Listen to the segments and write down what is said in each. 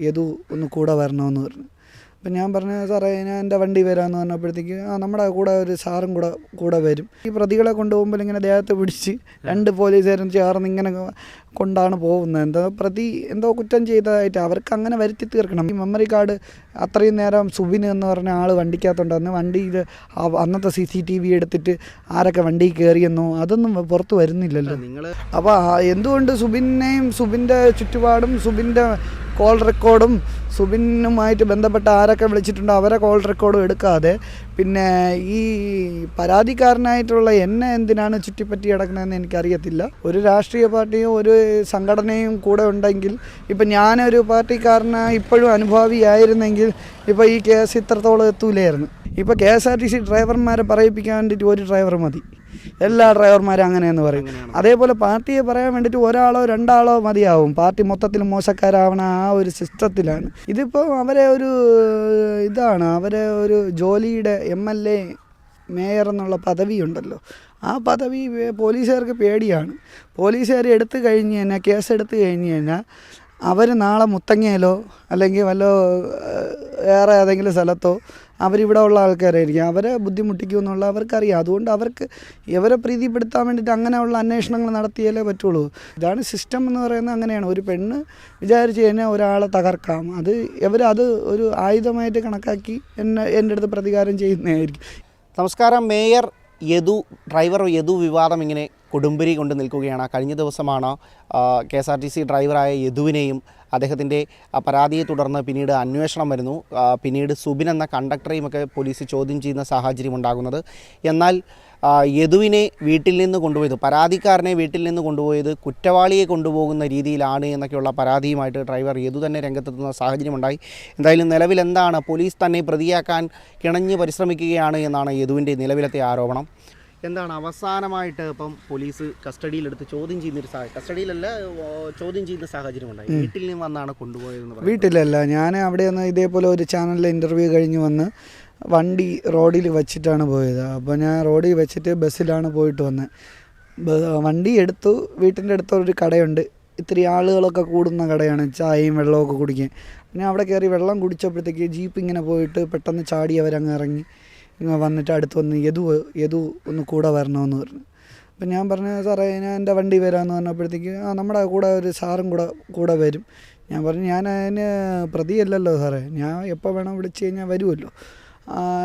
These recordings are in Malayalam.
യദു ഒന്ന് കൂടെ വരണമെന്ന് പറഞ്ഞു. അപ്പം ഞാൻ പറഞ്ഞു സാറേ ഞാൻ എന്റെ വണ്ടി വരാമെന്ന് പറഞ്ഞപ്പോഴത്തേക്ക് ആ നമ്മുടെ കൂടെ ഒരു സാറും കൂടെ കൂടെ വരും. ഈ പ്രതികളെ കൊണ്ടുപോകുമ്പോൾ ഇങ്ങനെ ദേഹത്ത് പിടിച്ച് രണ്ട് പോലീസുകാരും ചേർന്ന് ഇങ്ങനെ കൊണ്ടാണ് പോകുന്നത്. എന്തോ പ്രതി എന്തോ കുറ്റം ചെയ്തതായിട്ട് അവർക്ക് അങ്ങനെ വരുത്തി തീർക്കണം. ഈ മെമ്മറി കാർഡ് അത്രയും നേരം സുബിൻ എന്ന് പറഞ്ഞ ആൾ വണ്ടിക്കകത്തുണ്ടെന്ന് വണ്ടിയിൽ അന്നത്തെ സി സി ടി വി എടുത്തിട്ട് ആരൊക്കെ വണ്ടി കയറിയെന്നോ അതൊന്നും പുറത്ത് വരുന്നില്ലല്ലോ. നിങ്ങൾ അപ്പോൾ എന്തുകൊണ്ട് സുബിനെയും സുബിന്റെ ചുറ്റുപാടും സുബിന്റെ കോൾ റെക്കോർഡും സുബിനുമായിട്ട് ബന്ധപ്പെട്ട ആരൊക്കെ വിളിച്ചിട്ടുണ്ടോ അവരെ കോൾ റെക്കോർഡും എടുക്കാതെ പിന്നെ ഈ പരാതിക്കാരനായിട്ടുള്ള എന്നെ എന്തിനാണ് ചുറ്റിപ്പറ്റി കിടക്കുന്നതെന്ന് എനിക്കറിയത്തില്ല. ഒരു രാഷ്ട്രീയ പാർട്ടിയും ഒരു സംഘടനയും കൂടെ ഉണ്ടെങ്കിൽ ഇപ്പം ഞാനൊരു പാർട്ടിക്കാരനായി ഇപ്പോഴും അനുഭാവിയായിരുന്നെങ്കിൽ ഇപ്പോൾ ഈ കേസ് ഇത്രത്തോളം എത്തൂലായിരുന്നു. ഇപ്പോൾ K S R T C ഡ്രൈവർമാരെ പറയിപ്പിക്കാൻ വേണ്ടിയിട്ട് ഒരു ഡ്രൈവർ മതി. എല്ലാ ഡ്രൈവർമാരും അങ്ങനെയെന്ന് പറയും. അതേപോലെ പാർട്ടിയെ പറയാൻ വേണ്ടിയിട്ട് ഒരാളോ രണ്ടാളോ മതിയാവും. പാർട്ടി മൊത്തത്തിൽ മോശക്കാരാവണ ആ ഒരു സിസ്റ്റത്തിലാണ്. ഇതിപ്പോൾ അവരെ ഒരു ഇതാണ് അവരെ ഒരു ജോലിയുടെ എം എൽ എ മേയർ എന്നുള്ള പദവി ഉണ്ടല്ലോ ആ പദവി പോലീസുകാർക്ക് പേടിയാണ്. പോലീസുകാർ എടുത്തു കഴിഞ്ഞ് കഴിഞ്ഞാൽ കേസ് എടുത്തു കഴിഞ്ഞ് കഴിഞ്ഞാൽ അവർ നാളെ മുത്തങ്ങയിലോ അല്ലെങ്കിൽ വല്ല വേറെ ഏതെങ്കിലും സ്ഥലത്തോ അവരിവിടെ ഉള്ള ആൾക്കാരായിരിക്കും. അവരെ ബുദ്ധിമുട്ടിക്കും എന്നുള്ള അവർക്കറിയാം. അതുകൊണ്ട് അവർക്ക് ഇവരെ പ്രീതിപ്പെടുത്താൻ വേണ്ടിയിട്ട് അങ്ങനെയുള്ള അന്വേഷണങ്ങൾ നടത്തിയാലേ പറ്റുള്ളൂ. ഇതാണ് സിസ്റ്റം എന്ന് പറയുന്നത് അങ്ങനെയാണ്. ഒരു പെണ്ണ് വിചാരിച്ച് കഴിഞ്ഞാൽ ഒരാളെ തകർക്കാം. അത് ഇവരത് ഒരു ആയുധമായിട്ട് കണക്കാക്കി എന്നെ എന്റെ അടുത്ത് പ്രതികാരം ചെയ്യുന്നതായിരിക്കും. നമസ്കാരം. മേയർ യദു ഡ്രൈവർ യദു വിവാദം ഇങ്ങനെ കൊടുമ്പിരി കൊണ്ട് നിൽക്കുകയാണ്. കഴിഞ്ഞ ദിവസമാണ് K S R T C ഡ്രൈവറായ യദുവിനെയും അദ്ദേഹത്തിന്റെ പരാതിയെ തുടർന്ന് പിന്നീട് അന്വേഷണം വരുന്നു. പിന്നീട് സുബിൻ എന്ന കണ്ടക്ടറെയും ഒക്കെ പോലീസ് ചോദ്യം ചെയ്യുന്ന സാഹചര്യം ഉണ്ടാകുന്നത്. എന്നാൽ യദുവിനെ വീട്ടിൽ നിന്ന് കൊണ്ടുപോയത് പരാതിക്കാരനെ വീട്ടിൽ നിന്ന് കൊണ്ടുപോയത് കുറ്റവാളിയെ കൊണ്ടുപോകുന്ന രീതിയിലാണ് എന്നൊക്കെയുള്ള പരാതിയുമായിട്ട് ഡ്രൈവർ യദു തന്നെ രംഗത്തെത്തുന്ന സാഹചര്യമുണ്ടായി. എന്തായാലും നിലവിൽ എന്താണ്? പോലീസ് തന്നെ പ്രതിയാക്കാൻ കിണഞ്ഞ് പരിശ്രമിക്കുകയാണ് എന്നാണ് യദുവിന്റെ നിലവിലത്തെ ആരോപണം. എന്താണ് അവസാനമായിട്ട് ഇപ്പം പോലീസ് കസ്റ്റഡിയിലെടുത്ത് ചോദ്യം ചെയ്യുന്നൊരു സാഹചര്യം കസ്റ്റഡിയിലല്ല ചോദ്യം ചെയ്യുന്ന സാഹചര്യം ഉണ്ടായി. വീട്ടിൽ നിന്ന് വന്നാണ് കൊണ്ടുപോയത് വീട്ടിലല്ല ഞാൻ അവിടെ നിന്ന് ഇതേപോലെ ഒരു ചാനലിൽ ഇന്റർവ്യൂ കഴിഞ്ഞ് വന്ന് വണ്ടി റോഡിൽ വെച്ചിട്ടാണ് പോയത്. അപ്പോൾ ഞാൻ റോഡിൽ വെച്ചിട്ട് ബസ്സിലാണ് പോയിട്ട് വന്നത് വണ്ടി എടുത്തു വീട്ടിന്റെ അടുത്തൊരു കടയുണ്ട്. ഇത്തിരി ആളുകളൊക്കെ കൂടുന്ന കടയാണ് ചായയും വെള്ളമൊക്കെ കുടിക്കാൻ. പിന്നെ അവിടെ കയറി വെള്ളം കുടിച്ചപ്പോഴത്തേക്ക് ജീപ്പ് ഇങ്ങനെ പോയിട്ട് പെട്ടെന്ന് ചാടി അവരങ്ങ് ഇറങ്ങി. ഇങ്ങനെ വന്നിട്ട് അടുത്ത് വന്ന് യദു യദു ഒന്ന് കൂടെ വരണമെന്ന് പറഞ്ഞു. അപ്പം ഞാൻ പറഞ്ഞു സാറേ ഞാൻ എന്റെ വണ്ടി വരാമെന്ന് പറഞ്ഞപ്പോഴത്തേക്ക് ആ നമ്മുടെ കൂടെ ഒരു സാറും കൂടെ കൂടെ വരും. ഞാൻ പറഞ്ഞു ഞാൻ അതിന് പ്രതിയല്ലല്ലോ സാറേ ഞാൻ എപ്പോൾ വേണം വിളിച്ച് കഴിഞ്ഞാൽ വരുമല്ലോ.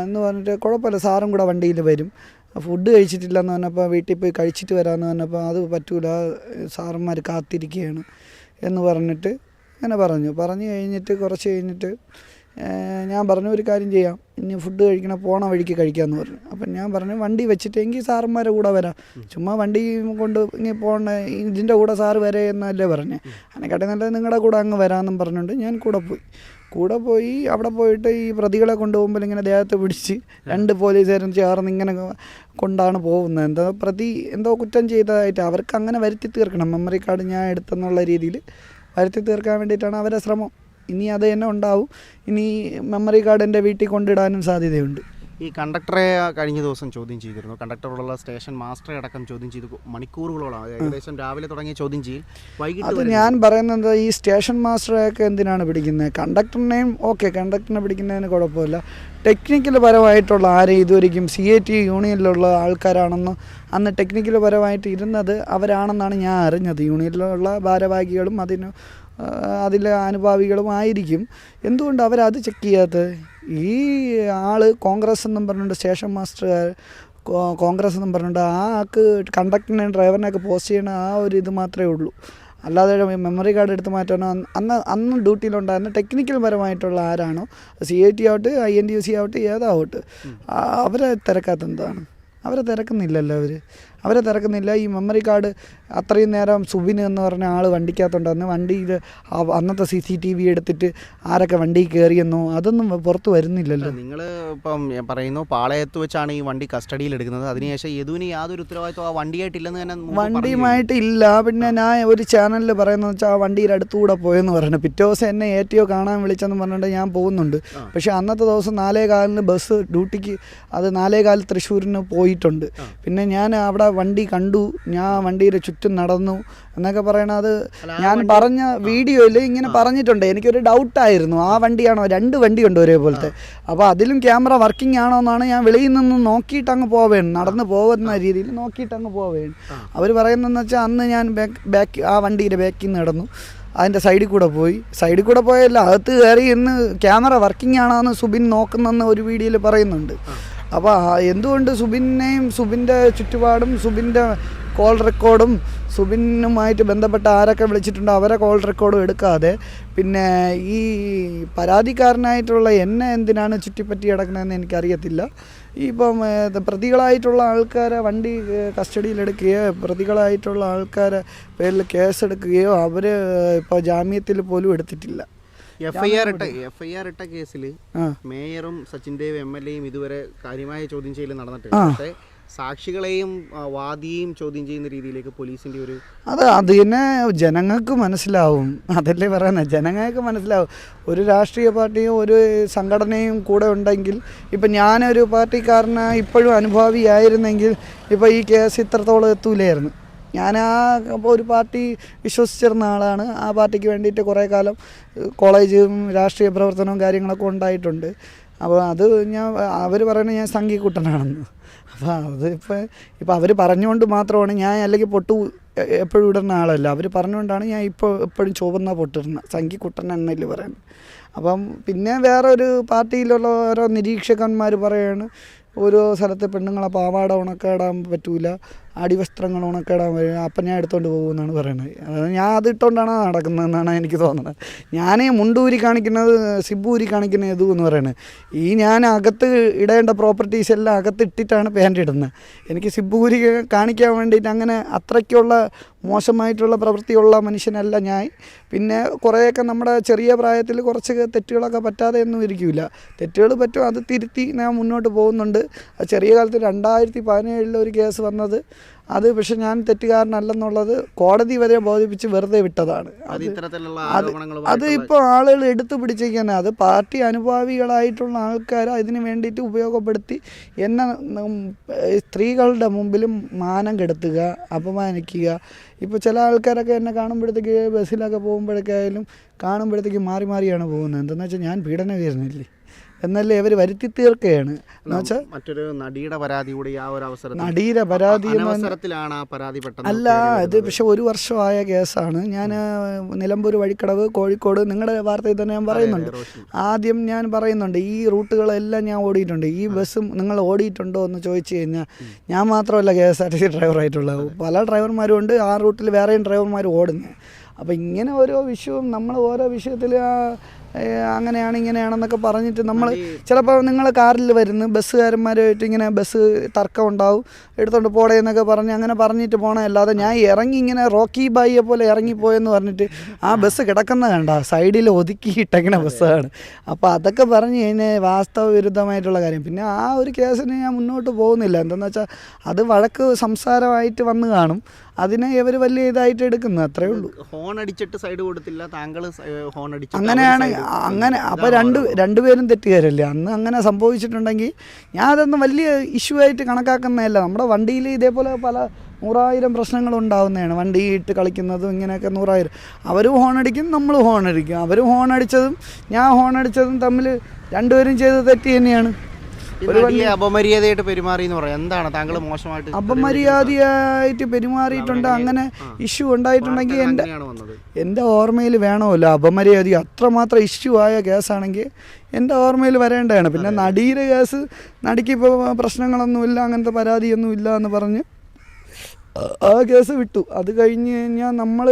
എന്ന് പറഞ്ഞിട്ട് കുഴപ്പമില്ല സാറും കൂടെ വണ്ടിയിൽ വരും. ഫുഡ് കഴിച്ചിട്ടില്ലെന്ന് പറഞ്ഞപ്പോൾ വീട്ടിൽ പോയി കഴിച്ചിട്ട് വരാമെന്ന് പറഞ്ഞപ്പോൾ അത് പറ്റൂല സാറന്മാർ കാത്തിരിക്കുകയാണ് എന്ന് പറഞ്ഞിട്ട് അങ്ങനെ പറഞ്ഞു. പറഞ്ഞു കഴിഞ്ഞിട്ട് കുറച്ച് കഴിഞ്ഞിട്ട് ഞാൻ പറഞ്ഞു ഒരു കാര്യം ചെയ്യാം. ഇനി ഫുഡ് കഴിക്കണ പോണ വഴിക്ക് കഴിക്കാമെന്ന് പറഞ്ഞു. അപ്പം ഞാൻ പറഞ്ഞു വണ്ടി വെച്ചിട്ടെങ്കിൽ സാറന്മാരെ കൂടെ വരാം. ചുമ്മാ വണ്ടി കൊണ്ട് ഇങ്ങനെ പോകണ ഇതിന്റെ കൂടെ സാറ് വരെ എന്നല്ലേ പറഞ്ഞേ. അതിനെക്കാട്ടി നല്ലത് നിങ്ങളുടെ കൂടെ അങ്ങ് വരാമെന്നും പറഞ്ഞുകൊണ്ട് ഞാൻ കൂടെ പോയി. കൂടെ പോയി അവിടെ പോയിട്ട് ഈ പ്രതികളെ കൊണ്ടുപോകുമ്പോൾ ഇങ്ങനെ ദേഹത്ത് പിടിച്ച് രണ്ട് പോലീസുകാരും ചേർന്ന് ഇങ്ങനെ കൊണ്ടാണ് പോകുന്നത്. എന്തോ പ്രതി എന്തോ കുറ്റം ചെയ്തതായിട്ട് അവർക്ക് അങ്ങനെ വരുത്തി തീർക്കണം. മെമ്മറി കാർഡ് ഞാൻ എടുത്തെന്നുള്ള രീതിയിൽ വരുത്തി തീർക്കാൻ വേണ്ടിയിട്ടാണ് അവരെ ശ്രമം. ഇനി അത് തന്നെ ഉണ്ടാവും. ഇനി മെമ്മറി കാർഡ് എന്റെ വീട്ടിൽ കൊണ്ടിടാനും സാധ്യതയുണ്ട്. ഈ കണ്ടക്ടറെ കഴിഞ്ഞ ദിവസം ചോദ്യം ചെയ്തിരുന്നു. കണ്ടക്ടറുള്ള സ്റ്റേഷൻ മാസ്റ്ററെ അടക്കം ചോദ്യം ചെയ്തു. മണിക്കൂറുകളോളം ഏകദേശം രാവിലെ തുടങ്ങിയ ചോദ്യം ചെയ്യും വൈകിട്ട് അത് ഞാൻ പറയുന്നത് ഈ സ്റ്റേഷൻ മാസ്റ്ററെയൊക്കെ എന്തിനാണ് പിടിക്കുന്നത്? കണ്ടക്ടറിനെയും ഓക്കെ കണ്ടക്ടറിനെ പിടിക്കുന്നതിന് കുഴപ്പമില്ല. ടെക്നിക്കൽ പരമായിട്ടുള്ള ആരെ ഇതുവരെയും സി എ ടി യൂണിയനിലുള്ള ആൾക്കാരാണെന്ന് അന്ന് ടെക്നിക്കൽ പരമായിട്ട് ഇരുന്നത് അവരാണെന്നാണ് ഞാൻ അറിഞ്ഞത്. യൂണിയനിലുള്ള ഭാരവാഹികളും അതിന് അതിലെ ആനുഭാവികളുമായിരിക്കും എന്തുകൊണ്ട് അവരത് ചെക്ക് ചെയ്യാത്തത്? ഈ ആൾ കോൺഗ്രസ് എന്നും പറഞ്ഞുകൊണ്ട് സ്റ്റേഷൻ മാസ്റ്റർ കോൺഗ്രസ് എന്നും പറഞ്ഞിട്ട് ആ ആൾക്ക് കണ്ടക്ടറിനെ ഡ്രൈവറിനെയൊക്കെ പോസ്റ്റ് ചെയ്യണ ആ ഒരു ഇത് മാത്രമേ ഉള്ളൂ. അല്ലാതെ മെമ്മറി കാർഡ് എടുത്ത് മാറ്റാനോ അന്ന് അന്ന് അന്ന് ഡ്യൂട്ടിയിലുണ്ടായിരുന്ന ടെക്നിക്കൽ പരമായിട്ടുള്ള ആരാണോ സി ഐ ടി ആവട്ടെ I N D U C ആവട്ടെ ഏതാവട്ടെ അവരെ തിരക്കാത്ത എന്താണ്? അവരെ തിരക്കുന്നില്ലല്ലോ അവർ അവരെ തിരക്കുന്നില്ല. ഈ മെമ്മറി കാർഡ് അത്രയും നേരം സുബിൻ എന്ന് പറഞ്ഞ ആൾ വണ്ടിക്കകത്തുണ്ടെന്ന് വണ്ടിയിൽ അന്നത്തെ സി സി ടി വി എടുത്തിട്ട് ആരൊക്കെ വണ്ടി കയറിയെന്നോ അതൊന്നും പുറത്ത് വരുന്നില്ലല്ലോ. നിങ്ങൾ ഇപ്പം പറയുന്നു പാളയത്ത് വെച്ചാണ് ഈ വണ്ടി കസ്റ്റഡിയിൽ എടുക്കുന്നത്. അതിനുശേഷം യദുവിന് യാതൊരു ഉത്തരവാദിത്വം ആ വണ്ടിയായിട്ടില്ലെന്ന് തന്നെ. വണ്ടിയുമായിട്ട് ഇല്ല. പിന്നെ ഞാൻ ഒരു ചാനലിൽ പറയുന്നത് വെച്ചാൽ ആ വണ്ടിയുടെ അടുത്തുകൂടെ പോയെന്ന് പറഞ്ഞു. പിറ്റേ ദിവസം എന്നെ എ ടി ഒ കാണാൻ വിളിച്ചെന്ന് പറഞ്ഞിട്ട് ഞാൻ പോകുന്നുണ്ട്. പക്ഷേ അന്നത്തെ ദിവസം നാലേ കാലിന് ബസ് ഡ്യൂട്ടിക്ക് അത് നാലേ കാലിൽ തൃശ്ശൂരിന് പോയിട്ടുണ്ട്. പിന്നെ ഞാൻ അവിടെ വണ്ടി കണ്ടു ഞാൻ വണ്ടിയുടെ ചുറ്റും നടന്നു എന്നൊക്കെ പറയണത് ഞാൻ പറഞ്ഞ വീഡിയോയിൽ ഇങ്ങനെ പറഞ്ഞിട്ടുണ്ട്. എനിക്കൊരു ഡൗട്ടായിരുന്നു. ആ വണ്ടിയാണോ? രണ്ട് വണ്ടി വണ്ടിയുണ്ട് ഒരേപോലത്തെ. അപ്പോൾ അതിലും ക്യാമറ വർക്കിംഗ് ആണോ എന്നാണ് ഞാൻ വെളിയിൽ നിന്ന് നോക്കിയിട്ട് അങ്ങ് പോവേണ് നടന്ന് പോകുന്ന രീതിയിൽ നോക്കിയിട്ട് അങ്ങ് പോവേണ് അവർ പറയുന്നതെന്ന് വെച്ചാൽ അന്ന് ഞാൻ ബാക്ക് ബാക്ക് ആ വണ്ടിയുടെ ബാക്കിൽ നിന്ന് നടന്നു. അതിന്റെ സൈഡിൽ കൂടെ പോയി. സൈഡിൽ കൂടെ പോയല്ല അകത്ത് കയറി ഇന്ന് ക്യാമറ വർക്കിംഗ് ആണോ എന്ന് സുബിൻ നോക്കുന്നെന്ന് ഒരു വീഡിയോയിൽ പറയുന്നുണ്ട്. അപ്പോൾ എന്തുകൊണ്ട് സുബിനെയും സുബിന്റെ ചുറ്റുപാടും സുബിന്റെ കോൾ റെക്കോർഡും സുബിനുമായിട്ട് ബന്ധപ്പെട്ട ആരൊക്കെ വിളിച്ചിട്ടുണ്ടോ അവരെ കോൾ റെക്കോർഡും എടുക്കാതെ? പിന്നെ ഈ പരാതിക്കാരനായിട്ടുള്ള എന്നെ എന്തിനാണ് ചുറ്റിപ്പറ്റി കിടക്കണതെന്ന് എനിക്കറിയത്തില്ല. ഇപ്പം പ്രതികളായിട്ടുള്ള ആൾക്കാരെ വണ്ടി കസ്റ്റഡിയിലെടുക്കുകയോ പ്രതികളായിട്ടുള്ള ആൾക്കാരെ പേരിൽ കേസെടുക്കുകയോ അവർ ഇപ്പോൾ ജാമ്യത്തിൽ പോലും എടുത്തിട്ടില്ല. എഫ് ഐ ആർ ഇട്ട എഫ് ഐ ആർ ഇട്ട കേസിൽ മേയറും സച്ചിൻ ദേവ് എം എൽ എയും ഇതുവരെ കാര്യമായ ചോദ്യം ചെയ്യൽ നടന്നിട്ടില്ല. പക്ഷേ സാക്ഷികളെയും വാദിയെയും ചോദ്യം ചെയ്യുന്ന രീതിയിലേക്ക് പോലീസിന്റെ ഒരു അത് അത് തന്നെ ജനങ്ങൾക്ക് മനസ്സിലാവും. അതല്ലേ പറയുന്നത് ജനങ്ങൾക്ക് മനസ്സിലാവും. ഒരു രാഷ്ട്രീയ പാർട്ടിയും ഒരു സംഘടനയും കൂടെ ഉണ്ടെങ്കിൽ ഇപ്പം ഞാനൊരു പാർട്ടിക്കാരന് ഇപ്പോഴും അനുഭാവിയായിരുന്നെങ്കിൽ ഇപ്പോൾ ഈ കേസ് ഇത്രത്തോളം എത്തൂലായിരുന്നു. ഞാൻ ആ ഒരു പാർട്ടി വിശ്വസിച്ചിരുന്ന ആളാണ്. ആ പാർട്ടിക്ക് വേണ്ടിയിട്ട് കുറേ കാലം കോളേജും രാഷ്ട്രീയ പ്രവർത്തനവും കാര്യങ്ങളൊക്കെ ഉണ്ടായിട്ടുണ്ട്. അപ്പോൾ അത് ഞാൻ അവർ പറയുന്നത് ഞാൻ സംഘിക്കുട്ടനാണെന്ന്. അപ്പോൾ അത് ഇപ്പോൾ ഇപ്പോൾ അവർ പറഞ്ഞുകൊണ്ട് മാത്രമാണ് ഞാൻ അല്ലെങ്കിൽ പൊട്ടു എപ്പോഴും ഇടുന്ന ആളല്ല. അവർ പറഞ്ഞുകൊണ്ടാണ് ഞാൻ ഇപ്പോൾ എപ്പോഴും ചുവന്ന പൊട്ടിടുന്നത് സംഘിക്കുട്ടൻ എന്നല്ലേ പറയുന്നത്. അപ്പം പിന്നെ വേറെ ഒരു പാർട്ടിയിലുള്ള ഓരോ നിരീക്ഷകന്മാർ പറയാണ് ഓരോ സ്ഥലത്ത് പെണ്ണുങ്ങളെ പാവാട ഉണക്കാടാൻ പറ്റൂല അടിവസ്ത്രങ്ങൾ ഉണക്കിടാൻ വരും അപ്പം ഞാൻ എടുത്തോണ്ട് പോകുമെന്നാണ് പറയുന്നത് അതായത് ഞാൻ അത് ഇട്ടുകൊണ്ടാണ് നടക്കുന്നതെന്നാണ് എനിക്ക് തോന്നുന്നത് ഞാൻ മുണ്ടൂരി കാണിക്കുന്നത് സിബ്ബൂരി കാണിക്കുന്ന ഇതു എന്ന് പറയുന്നത് ഈ ഞാൻ അകത്ത് ഇടേണ്ട പ്രോപ്പർട്ടീസ് എല്ലാം അകത്ത് ഇട്ടിട്ടാണ് പാന്റ് ഇടുന്നത്. എനിക്ക് സിബ്ബൂരി കാണിക്കാൻ വേണ്ടിയിട്ട് അങ്ങനെ അത്രയ്ക്കുള്ള മോശമായിട്ടുള്ള പ്രവൃത്തിയുള്ള മനുഷ്യനല്ല ഞാൻ. പിന്നെ കുറേയൊക്കെ നമ്മുടെ ചെറിയ പ്രായത്തിൽ കുറച്ച് തെറ്റുകളൊക്കെ പറ്റാതെ ഒന്നും ഇരിക്കില്ല തെറ്റുകൾ പറ്റും അത് തിരുത്തി ഞാൻ മുന്നോട്ട് പോകുന്നുണ്ട്. ചെറിയ കാലത്ത് രണ്ടായിരത്തി പതിനേഴിൽ ഒരു കേസ് വന്നത് അത് പക്ഷെ ഞാൻ തെറ്റുകാരനല്ലെന്നുള്ളത് കോടതി വരെ ബോധിപ്പിച്ച് വെറുതെ വിട്ടതാണ്. അത് അത് ഇപ്പോൾ ആളുകൾ എടുത്തു പിടിച്ചിരിക്കുന്നത് അത് പാർട്ടി അനുഭാവികളായിട്ടുള്ള ആൾക്കാർ അതിന് വേണ്ടിയിട്ട് ഉപയോഗപ്പെടുത്തി എന്നെ സ്ത്രീകളുടെ മുമ്പിലും മാനം കെടുത്തുക അപമാനിക്കുക. ഇപ്പോൾ ചില ആൾക്കാരൊക്കെ എന്നെ കാണുമ്പോഴത്തേക്ക് ബസ്സിലൊക്കെ പോകുമ്പോഴൊക്കെ ആയാലും കാണുമ്പോഴത്തേക്ക് മാറി മാറിയാണ് പോകുന്നത്. എന്തെന്ന് വെച്ചാൽ ഞാൻ പീഡനവീരനല്ലേ? എന്നല്ലേ അവർ വരുത്തി തീർക്കുകയാണ്. മറ്റൊരു നടിയുടെ പരാതി കൂടി ആ ഒരു അവസരത്തിൽ നടിയുടെ പരാതി ആ പരാതി അല്ല ഇത് പക്ഷെ ഒരു വർഷമായ കേസാണ്. ഞാൻ നിലമ്പൂർ വഴിക്കടവ് കോഴിക്കോട് നിങ്ങളുടെ വാർത്തയിൽ തന്നെ ഞാൻ പറയുന്നുണ്ട്. ആദ്യം ഞാൻ പറയുന്നുണ്ട് ഈ റൂട്ടുകളെല്ലാം ഞാൻ ഓടിയിട്ടുണ്ട്. ഈ ബസ്സും നിങ്ങൾ ഓടിയിട്ടുണ്ടോ എന്ന് ചോദിച്ചു കഴിഞ്ഞാൽ ഞാൻ മാത്രമല്ല K S R T C ഡ്രൈവറായിട്ടുള്ളത്. പല ഡ്രൈവർമാരും ഉണ്ട് ആ റൂട്ടിൽ വേറെയും ഡ്രൈവർമാർ ഓടുന്നത് അപ്പോൾ ഇങ്ങനെ ഓരോ വിഷയവും നമ്മൾ ഓരോ വിഷയത്തിൽ അങ്ങനെയാണ് ഇങ്ങനെയാണെന്നൊക്കെ പറഞ്ഞിട്ട് നമ്മൾ ചിലപ്പോൾ നിങ്ങൾ കാറിൽ വരുന്നു ബസ്സുകാരന്മാരുമായിട്ട് ഇങ്ങനെ ബസ് തർക്കം ഉണ്ടാവും എടുത്തോണ്ട് പോടേ എന്നൊക്കെ പറഞ്ഞ് അങ്ങനെ പറഞ്ഞിട്ട് പോകണേ അല്ലാതെ ഞാൻ ഇറങ്ങി ഇങ്ങനെ റോക്കി ബായിയെ പോലെ ഇറങ്ങിപ്പോയെന്ന് പറഞ്ഞിട്ട് ആ ബസ് കിടക്കുന്ന കണ്ട സൈഡിൽ ഒതുക്കി ഇട്ടങ്ങനെ ബസ്സാണ്. അപ്പോൾ അതൊക്കെ പറഞ്ഞ് കഴിഞ്ഞാൽ വാസ്തവ വിരുദ്ധമായിട്ടുള്ള കാര്യം. പിന്നെ ആ ഒരു കേസിന് ഞാൻ മുന്നോട്ട് പോകുന്നില്ല. എന്തെന്ന് വെച്ചാൽ അത് വഴക്ക് സംസാരമായിട്ട് വന്ന് കാണും. അതിനെ ഇവർ വലിയ ഇതായിട്ട് എടുക്കുന്നു അത്രേ ഉള്ളൂ. ഹോൺ അടിച്ചിട്ട് സൈഡ് കൊടുത്തില്ല താങ്കൾ ഹോൺ അടിച്ചു അങ്ങനെയാണ് അങ്ങനെ അപ്പോൾ രണ്ട് രണ്ടുപേരും തെറ്റുകാരല്ലേ അന്ന് അങ്ങനെ സംഭവിച്ചിട്ടുണ്ടെങ്കിൽ ഞാൻ അതൊന്നും വലിയ ഇഷ്യൂ ആയിട്ട് കണക്കാക്കുന്നതല്ല. നമ്മുടെ വണ്ടിയിൽ ഇതേപോലെ പല നൂറായിരം പ്രശ്നങ്ങൾ ഉണ്ടാവുന്നതാണ്. വണ്ടി ഇട്ട് കളിക്കുന്നതും ഇങ്ങനെയൊക്കെ നൂറായിരം. അവരും ഹോണടിക്കും നമ്മൾ ഹോണടിക്കും അവരും ഹോൺടിച്ചതും ഞാൻ ഹോണടിച്ചതും തമ്മിൽ രണ്ടുപേരും ചെയ്തത് തെറ്റ് തന്നെയാണ്. അപമര്യാദയായിട്ട് പെരുമാറി എന്ന് പറയാം. എന്താണ് താങ്കൾ മോശമായിട്ട് അപമര്യാദയായിട്ട് പെരുമാറിയിട്ടുണ്ട്. അങ്ങനെ ഇഷ്യൂ ഉണ്ടായിട്ടുണ്ടെങ്കിൽ എന്റെ എന്റെ എന്റെ ഓർമ്മയിൽ വേണമല്ലോ അപമര്യാദ. അത്രമാത്രം ഇഷ്യൂ ആയ കേസാണെങ്കിൽ എന്റെ ഓർമ്മയിൽ വരേണ്ടതാണ്. പിന്നെ നടിയുടെ കേസ് നടിക്ക് ഇപ്പോൾ പ്രശ്നങ്ങളൊന്നുമില്ല അങ്ങനത്തെ പരാതിയൊന്നും ഇല്ല എന്ന് പറഞ്ഞ് ആ- കേസ് വിട്ടു. അത് കഴിഞ്ഞ് കഴിഞ്ഞാൽ നമ്മൾ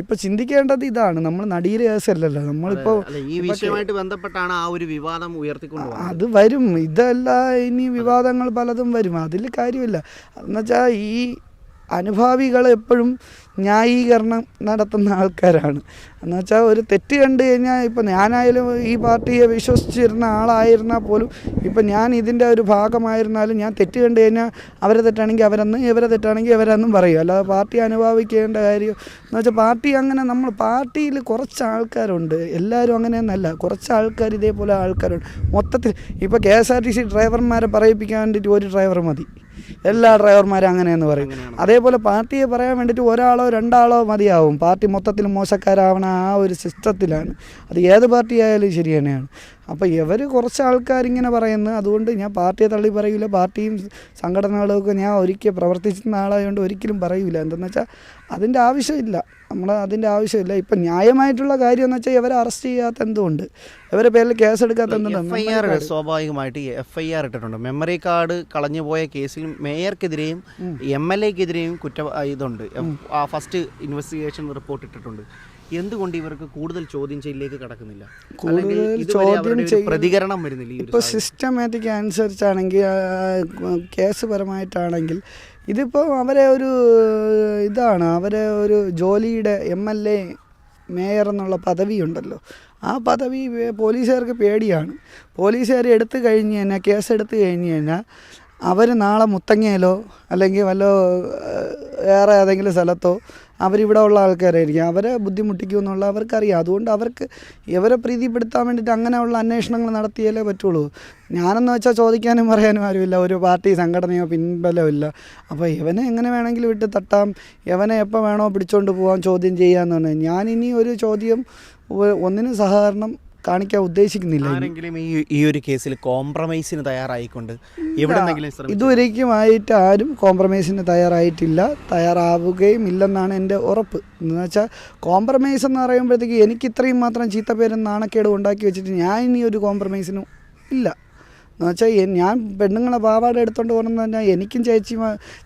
ഇപ്പൊ ചിന്തിക്കേണ്ടത് ഇതാണ്. നമ്മൾ നടിയിലെ കേസല്ലല്ലോ നമ്മളിപ്പോൾ അല്ല ഈ വിഷയമായിട്ട് ബന്ധപ്പെട്ടാണ് ആ ഒരു വിവാദം ഉയർത്തിക്കൊണ്ട് അത് വരും. ഇതല്ല ഇനി വിവാദങ്ങൾ പലതും വരും. അതിൽ കാര്യമില്ല. എന്നുവെച്ചാൽ ഈ അനുഭാവികൾ എപ്പോഴും ന്യായീകരണം നടത്തുന്ന ആൾക്കാരാണ്. എന്ന് വെച്ചാൽ ഒരു തെറ്റ് കണ്ടു കഴിഞ്ഞാൽ ഇപ്പം ഞാനായാലും ഈ പാർട്ടിയെ വിശ്വസിച്ചിരുന്ന ആളായിരുന്നാൽ പോലും ഇപ്പം ഞാൻ ഇതിന്റെ ഒരു ഭാഗമായിരുന്നാലും ഞാൻ തെറ്റ് കണ്ടു കഴിഞ്ഞാൽ അവരെ തെറ്റാണെങ്കിൽ അവരെന്ന് ഇവരെ തെറ്റാണെങ്കിൽ ഇവരെന്നും പറയും. അല്ലാതെ പാർട്ടി അനുഭാവിക്കേണ്ട കാര്യം എന്ന് വെച്ചാൽ പാർട്ടി അങ്ങനെ നമ്മൾ പാർട്ടിയിൽ കുറച്ച് ആൾക്കാരുണ്ട്. എല്ലാവരും അങ്ങനെയൊന്നല്ല. കുറച്ച് ആൾക്കാർ ഇതേപോലെ ആൾക്കാരുണ്ട്. മൊത്തത്തിൽ ഇപ്പോൾ K S R T C ഡ്രൈവർമാരെ പറയിപ്പിക്കാൻ വേണ്ടിയിട്ട് ഒരു ഡ്രൈവർ മതി. എല്ലാ ഡ്രൈവർമാരും അങ്ങനെയെന്ന് പറയും. അതേപോലെ പാർട്ടിയെ പറയാൻ വേണ്ടിയിട്ട് ഒരാളോ രണ്ടാളോ മതിയാവും. പാർട്ടി മൊത്തത്തിൽ മോശക്കാരാവണ ആ ഒരു സിസ്റ്റത്തിലാണ്. അത് ഏത് പാർട്ടി ആയാലും ശരി തന്നെയാണ്. അപ്പോൾ ഇവർ കുറച്ച് ആൾക്കാരിങ്ങനെ പറയുന്നു. അതുകൊണ്ട് ഞാൻ പാർട്ടിയെ തള്ളി പറയില്ല പാർട്ടിയും സംഘടനകളൊക്കെ ഞാൻ ഒരിക്കൽ പ്രവർത്തിച്ചിരുന്ന ആളായതുകൊണ്ട് ഒരിക്കലും പറയില്ല എന്തെന്ന് വെച്ചാൽ അതിന്റെ ആവശ്യമില്ല. നമ്മൾ അതിന്റെ ആവശ്യമില്ല. ഇപ്പം ന്യായമായിട്ടുള്ള കാര്യം എന്ന് വെച്ചാൽ ഇവരെ അറസ്റ്റ് ചെയ്യാത്ത എന്തുകൊണ്ട്? ഇവരെ പേരിൽ കേസ് എടുക്കാത്ത എന്തുകൊണ്ട് സ്വാഭാവികമായിട്ട് എഫ് ഐ ആർ ഇട്ടിട്ടുണ്ട്. മെമ്മറി കാർഡ് കളഞ്ഞുപോയ കേസിൽ മേയർക്കെതിരെയും എം എൽ എക്കെതിരെയും കുറ്റ ഇതുണ്ട്. ആ ഫസ്റ്റ് ഇൻവെസ്റ്റിഗേഷൻ റിപ്പോർട്ട് ഇട്ടിട്ടുണ്ട്. എന്തുകൊണ്ട് ഇവർക്ക് കൂടുതൽ ചോദ്യം ചെയ്യലിലേക്ക് കടക്കുന്നില്ല? കൂടുതൽ ചോദ്യം പ്രതികരണം വരുന്നില്ല ഇപ്പോൾ സിസ്റ്റമാറ്റിക് അനുസരിച്ചാണെങ്കിൽ കേസ് പരമായിട്ടാണെങ്കിൽ ഇതിപ്പോ അവരെ ഒരു ഇതാണ് അവരെ ഒരു ജോലിയുടെ എം എൽ എ മേയർ എന്നുള്ള പദവി ഉണ്ടല്ലോ ആ പദവി പോലീസുകാർക്ക് പേടിയാണ്. പോലീസുകാർ എടുത്തു കഴിഞ്ഞ് കഴിഞ്ഞാൽ കേസ് എടുത്തു കഴിഞ്ഞ് കഴിഞ്ഞാൽ അവർ നാളെ മുത്തങ്ങയിലോ അല്ലെങ്കിൽ വല്ല വേറെ ഏതെങ്കിലും സ്ഥലത്തോ അവരിവിടെ ഉള്ള ആൾക്കാരായിരിക്കും. അവരെ ബുദ്ധിമുട്ടിക്കുമെന്നുള്ള അവർക്കറിയാം. അതുകൊണ്ട് അവർക്ക് ഇവരെ പ്രീതിപ്പെടുത്താൻ വേണ്ടിയിട്ട് അങ്ങനെയുള്ള അന്വേഷണങ്ങൾ നടത്തിയാലേ പറ്റുള്ളൂ. ഞാനെന്ന് വെച്ചാൽ ചോദിക്കാനും പറയാനും ആരുമില്ല. ഒരു പാർട്ടി സംഘടനയോ പിൻബലമോ ഇല്ല. അപ്പോൾ ഇവനെ എങ്ങനെ വേണമെങ്കിലും വിട്ട് തട്ടാം? ഇവനെ എപ്പോൾ വേണോ പിടിച്ചോണ്ട് പോകാം ചോദ്യം ചെയ്യാമെന്ന് പറഞ്ഞു. ഞാനിനി ഒരു ചോദ്യം ഒന്നിനും സഹകരണം കാണിക്കാൻ ഉദ്ദേശിക്കുന്നില്ല. ആരെങ്കിലും ഈ ഈ ഒരു കേസിൽ കോംപ്രമൈസിന് തയ്യാറായിക്കൊണ്ട് എവിടെന്നെങ്കിലും ശ്രമിച്ചു. ഇതുവരേക്കുമായിട്ട് ആരും കോംപ്രമൈസിന് തയ്യാറായിട്ടില്ല. തയ്യാറാവുകയും ഇല്ലെന്നാണ് എന്റെ ഉറപ്പ്. എന്ന് വെച്ചാൽ കോംപ്രമൈസ് എന്ന് പറയുമ്പോഴത്തേക്ക് എനിക്ക് ഇത്രയും മാത്രം ചീത്തപ്പേരും നാണക്കേടും ഉണ്ടാക്കി വെച്ചിട്ട് ഞാൻ ഇനി ഒരു കോംപ്രമൈസിനും ഇല്ല. എന്ന് വെച്ചാൽ ഞാൻ പെണ്ണുങ്ങളെ പാവാട എടുത്തോണ്ട് പോകണമെന്ന് പറഞ്ഞാൽ എനിക്കും ചേച്ചി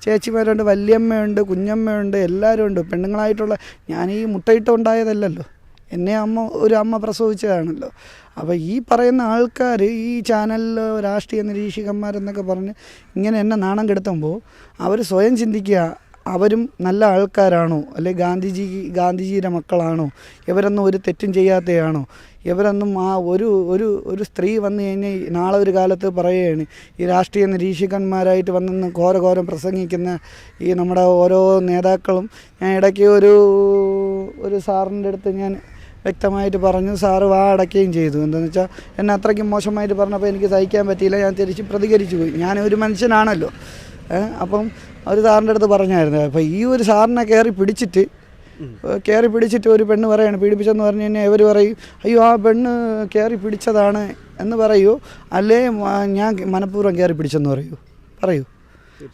ചേച്ചിമാരുണ്ട് വല്യമ്മയുണ്ട് കുഞ്ഞമ്മയുണ്ട് എല്ലാവരും ഉണ്ട് പെണ്ണുങ്ങളായിട്ടുള്ള ഞാൻ ഈ മുട്ടയിട്ട് ഉണ്ടായതല്ലല്ലോ. എന്നെ അമ്മ ഒരു അമ്മ പ്രസവിച്ചതാണല്ലോ. അപ്പോൾ ഈ പറയുന്ന ആൾക്കാർ ഈ ചാനലിൽ രാഷ്ട്രീയ നിരീക്ഷകന്മാരെന്നൊക്കെ പറഞ്ഞ് ഇങ്ങനെ എന്നെ നാണം കെടുത്തുമ്പോൾ അവർ സ്വയം ചിന്തിക്കുക അവരും നല്ല ആൾക്കാരാണോ? അല്ലെ ഗാന്ധിജി ഗാന്ധിജിയുടെ മക്കളാണോ? ഇവരൊന്നും ഒരു തെറ്റും ചെയ്യാത്തയാണോ? ഇവരൊന്നും ആ ഒരു ഒരു ഒരു സ്ത്രീ വന്നു കഴിഞ്ഞാൽ നാളെ ഒരു കാലത്ത് പറയുകയാണ് ഈ രാഷ്ട്രീയ നിരീക്ഷകന്മാരായിട്ട് വന്നെന്ന് ഘോരഘോരം പ്രസംഗിക്കുന്ന ഈ നമ്മുടെ ഓരോ നേതാക്കളും ഞാൻ ഇടയ്ക്ക് ഒരു ഒരു സാറിന്റെ അടുത്ത് ഞാൻ വ്യക്തമായിട്ട് പറഞ്ഞു സാറ് വാ അടയ്ക്കുകയും ചെയ്തു. എന്താണെന്ന് വെച്ചാൽ എന്നെ അത്രയ്ക്കും മോശമായിട്ട് പറഞ്ഞപ്പോൾ എനിക്ക് സഹിക്കാൻ പറ്റിയില്ല ഞാൻ തിരിച്ച് പ്രതികരിച്ചു പോയി. ഞാൻ ഒരു മനുഷ്യനാണല്ലോ അപ്പം ഒരു സാറിന്റെ അടുത്ത് പറഞ്ഞായിരുന്നു അപ്പോൾ ഈ ഒരു സാറിനെ കയറി പിടിച്ചിട്ട് കയറി പിടിച്ചിട്ട് ഒരു പെണ്ണ് പറയാണ് പീഡിപ്പിച്ചെന്ന് പറഞ്ഞു കഴിഞ്ഞാൽ ഇവർ പറയും അയ്യോ ആ പെണ്ണ് കയറി പിടിച്ചതാണ് എന്ന് പറയൂ അല്ലേ ഞാൻ മനഃപൂർവം കയറി പിടിച്ചെന്ന് പറയൂ പറയൂ.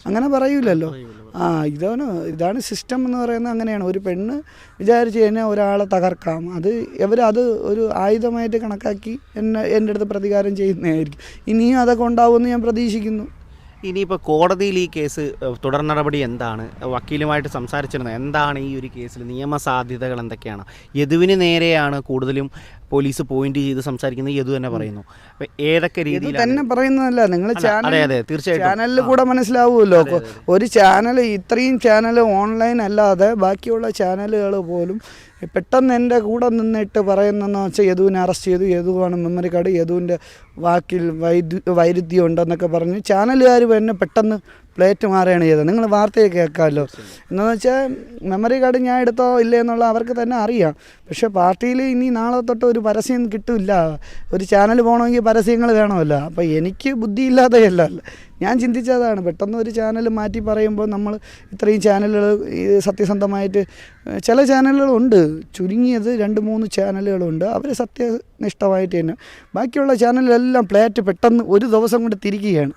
അങ്ങനെ പറയൂലല്ലോ. ആ ഇതാണ് ഇതാണ് സിസ്റ്റം എന്ന് പറയുന്നത് അങ്ങനെയാണ്. ഒരു പെണ്ണ് വിചാരിച്ച് കഴിഞ്ഞാൽ ഒരാളെ തകർക്കാം. അത് ഇവർ അത് ഒരു ആയുധമായിട്ട് കണക്കാക്കി എന്നെ എന്റെ അടുത്ത് പ്രതികാരം ചെയ്യുന്നതായിരിക്കും. ഇനിയും അതൊക്കെ ഉണ്ടാവുമെന്ന് ഞാൻ പ്രതീക്ഷിക്കുന്നു. ഇനിയിപ്പോൾ കോടതിയിൽ ഈ കേസ് തുടർ നടപടി എന്താണ്? വക്കീലുമായിട്ട് സംസാരിച്ചിരുന്നത്. എന്താണ് ഈ ഒരു കേസിൽ നിയമസാധ്യതകൾ എന്തൊക്കെയാണ്? യദുവിന് നേരെയാണ് കൂടുതലും പോലീസ് പോയിന്റ് ചെയ്ത് സംസാരിക്കുന്നത് യദു തന്നെ പറയുന്നു. അപ്പോൾ ഏതൊക്കെ രീതിയിൽ തന്നെ പറയുന്നതല്ല. നിങ്ങൾ ചാനൽ അതെ, അതെ, തീർച്ചയായിട്ടും. ചാനലിൽ കൂടെ മനസ്സിലാവുമല്ലോ. ഒരു ചാനൽ ഇത്രയും ചാനൽ ഓൺലൈൻ അല്ലാതെ ബാക്കിയുള്ള ചാനലുകൾ പോലും പെട്ടെന്ന് എന്റെ കൂടെ നിന്നിട്ട് പറയുന്നതെന്ന് വെച്ചാൽ യദുവിനെ അറസ്റ്റ് ചെയ്തു. യദുവാണ് മെമ്മറി കാർഡ്. യദുവിന്റെ വാക്കിൽ വൈദ്യു വൈരുദ്ധ്യം ഉണ്ടെന്നൊക്കെ പറഞ്ഞ് ചാനലുകാർ തന്നെ പെട്ടെന്ന് പ്ലേറ്റ് മാറുകയാണ് ചെയ്തത്. നിങ്ങൾ വാർത്തയെ കേൾക്കാമല്ലോ. എന്നു വെച്ചാൽ മെമ്മറി കാർഡ് ഞാൻ എടുത്തോ ഇല്ലേ എന്നുള്ള അവർക്ക് തന്നെ അറിയാം. പക്ഷേ പാർട്ടിയിൽ ഇനി നാളെ തൊട്ട് ഒരു പരസ്യം കിട്ടില്ല. ഒരു ചാനൽ പോകണമെങ്കിൽ പരസ്യങ്ങൾ വേണമല്ലോ. അപ്പോൾ എനിക്ക് ബുദ്ധിയില്ലാതെയല്ല ഞാൻ ചിന്തിച്ചതാണ്. പെട്ടെന്ന് ഒരു ചാനൽ മാറ്റി പറയുമ്പോൾ നമ്മൾ ഇത്രയും ചാനലുകൾ സത്യസന്ധമായിട്ട് ചില ചാനലുകളുണ്ട് ചുരുങ്ങിയത് രണ്ട് മൂന്ന് ചാനലുകളുണ്ട് അവർ സത്യനിഷ്ഠമായിട്ട് തന്നെ. ബാക്കിയുള്ള ചാനലിലെല്ലാം പ്ലേറ്റ് പെട്ടെന്ന് ഒരു ദിവസം കൊണ്ട് തിരിക്കുകയാണ്.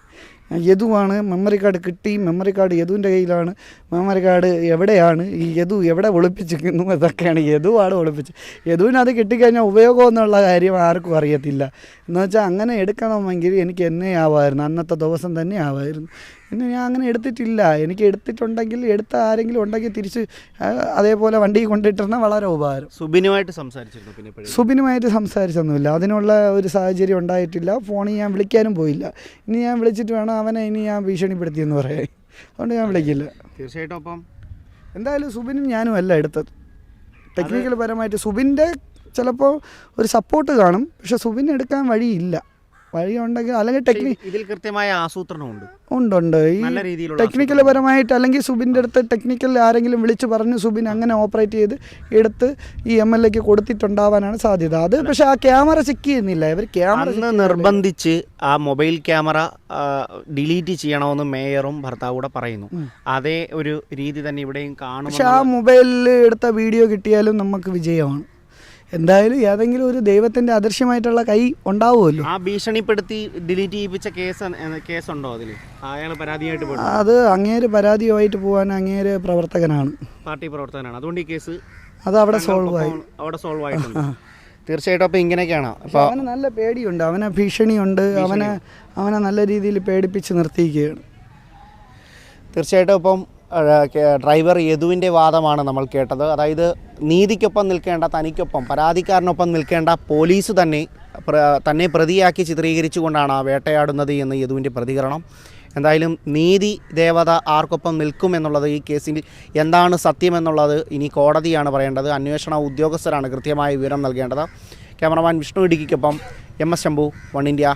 യദുവാണ് മെമ്മറി കാർഡ് കിട്ടി മെമ്മറി കാർഡ് യദുവിന്റെ കയ്യിലാണ് മെമ്മറി കാർഡ് എവിടെയാണ് ഈ യദു എവിടെ ഒളിപ്പിച്ചിരിക്കുന്നു ഇതൊക്കെയാണ് യദുവാണ് ഒളിപ്പിച്ച് യദുവിന് അത് കിട്ടിക്കഴിഞ്ഞാൽ ഉപയോഗം എന്നുള്ള കാര്യം ആർക്കും അറിയത്തില്ല. എന്ന് വെച്ചാൽ അങ്ങനെ എടുക്കണമെങ്കിൽ എനിക്ക് എന്നെ ആവായിരുന്നു അന്നത്തെ ദിവസം തന്നെ ആവാമായിരുന്നു ഇന്ന് ഞാൻ അങ്ങനെ എടുത്തിട്ടില്ല. എനിക്ക് എടുത്തിട്ടുണ്ടെങ്കിൽ എടുത്ത ആരെങ്കിലും ഉണ്ടെങ്കിൽ തിരിച്ച് അതേപോലെ വണ്ടി കൊണ്ടിട്ടിരുന്ന വളരെ ഉപകാരം. സുബിനുമായിട്ട് സംസാരിച്ചിരുന്നു പിന്നെ സുബിനുമായിട്ട് സംസാരിച്ചൊന്നുമില്ല. അതിനുള്ള ഒരു സാഹചര്യം ഉണ്ടായിട്ടില്ല. ഫോണിൽ ഞാൻ വിളിക്കാനും പോയില്ല. ഇനി ഞാൻ വിളിച്ചിട്ട് വേണം അവനെ ഇനി ഞാൻ ഭീഷണിപ്പെടുത്തിയെന്ന് പറയാൻ. അതുകൊണ്ട് ഞാൻ വിളിക്കില്ല. തീർച്ചയായിട്ടും അപ്പം എന്തായാലും സുബിനും ഞാനും അല്ല എടുത്തത്. ടെക്നിക്കൽ പരമായിട്ട് സുബിന്റെ ചിലപ്പോൾ ഒരു സപ്പോർട്ട് കാണും. പക്ഷെ സുബിൻ എടുക്കാൻ വഴിയില്ല. വഴി ഉണ്ടെങ്കിൽ അല്ലെങ്കിൽ ടെക്നി ഇതിൽ കൃത്യമായ ആസൂത്രണമുണ്ട്. ഉണ്ടുണ്ട് ഈ ടെക്നിക്കൽ പരമായിട്ട് അല്ലെങ്കിൽ സുബിന്റെ അടുത്ത് ടെക്നിക്കൽ ആരെങ്കിലും വിളിച്ച് പറഞ്ഞു സുബിൻ അങ്ങനെ ഓപ്പറേറ്റ് ചെയ്ത് എടുത്ത് ഈ എം എൽ എക്ക് കൊടുത്തിട്ടുണ്ടാവാനാണ് സാധ്യത. അത് പക്ഷേ ആ ക്യാമറ ചെക്ക് ചെയ്യുന്നില്ല. ഇവർ ക്യാമറ നിർബന്ധിച്ച് ആ മൊബൈൽ ക്യാമറ ഡിലീറ്റ് ചെയ്യണമെന്ന് മേയറും ഭർത്താവ് കൂടെ പറയുന്നു. അതേ ഒരു രീതി തന്നെ ഇവിടെയും കാണും പക്ഷെ ആ മൊബൈലിൽ എടുത്ത വീഡിയോ കിട്ടിയാലും നമുക്ക് വിജയമാണ്. എന്തായാലും ഏതെങ്കിലും ഒരു ദൈവത്തിന്റെ അദൃശ്യമായിട്ടുള്ള കൈ ഉണ്ടാവുമല്ലോ. ആ ഭീഷണിപ്പെടുത്തി ഡിലീറ്റ് ചെയ്യിപ്പിച്ച കേസ് കേസുണ്ടോ അതിൽ അയാൾ പരാതിയായിട്ട് പോയി അത് അങ്ങേര് പരാതിയുമായിട്ട് പോകാൻ അങ്ങേര് പ്രവർത്തകനാണ്. പാർട്ടി പ്രവർത്തകനാണ്. അതുകൊണ്ട് ഈ കേസ് അത് അവിടെ സോൾവ് ആയി. അവിടെ സോൾവ് ആയിട്ടുണ്ട്. തീർച്ചയായിട്ടും അപ്പോൾ ഇങ്ങനെയൊക്കെയാണ്. അപ്പോൾ അവന് നല്ല പേടിയുണ്ട്. അവനെ ഭീഷണിയുണ്ട്. അവനെ അവനെ നല്ല രീതിയിൽ പേടിപ്പിച്ച് നിർത്തിയിരിക്കുകയാണ്. തീർച്ചയായിട്ടും ഇപ്പം ഡ്രൈവർ യദുവിന്റെ വാദമാണ് നമ്മൾ കേട്ടത്. അതായത് നീതിക്കൊപ്പം നിൽക്കേണ്ട തനിക്കൊപ്പം പരാതിക്കാരനൊപ്പം നിൽക്കേണ്ട പോലീസ് തന്നെ തന്നെ പ്രതിയാക്കി ചിത്രീകരിച്ചുകൊണ്ടാണ് ആ വേട്ടയാടുന്നത് എന്ന് യദുവിന്റെ പ്രതികരണം. എന്തായാലും നീതി ദേവത ആർക്കൊപ്പം നിൽക്കും എന്നുള്ളത് ഈ കേസിൽ എന്താണ് സത്യമെന്നുള്ളത് ഇനി കോടതിയാണ് പറയേണ്ടത്. അന്വേഷണ ഉദ്യോഗസ്ഥരാണ് കൃത്യമായ വിവരം നൽകേണ്ടത്. Cameraman Vishnu ഇടുക്കിക്കൊപ്പം M S Shambhu one India.